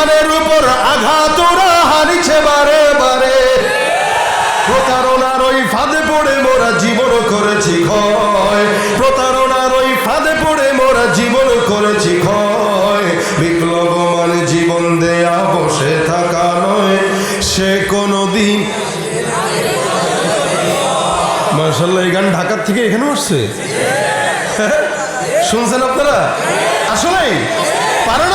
ইমানের উপর আঘাত ওরা হারিছে বারে বারে। প্রতারণার ওই ফাঁদে পড়ে মোরা জীবন করেছি ক্ষয়। প্রতারণার ওই ফাঁদে পড়ে মোরা জীবন করেছি ক্ষয়। বিপ্লব মানে জীবন দেয়া বসে থাকা নয়, সে কোনো দিন মার্শাল্লাহ এই গান ঢাকার থেকে এখানে আসছে? হ্যাঁ? শুনছেন আপনারা? আসলেই পারেন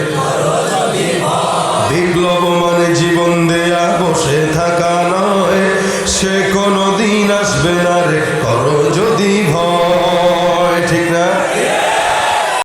বসে থাকা নয় সে কোনো দিন আসবে না রে। করো যদি ভয়।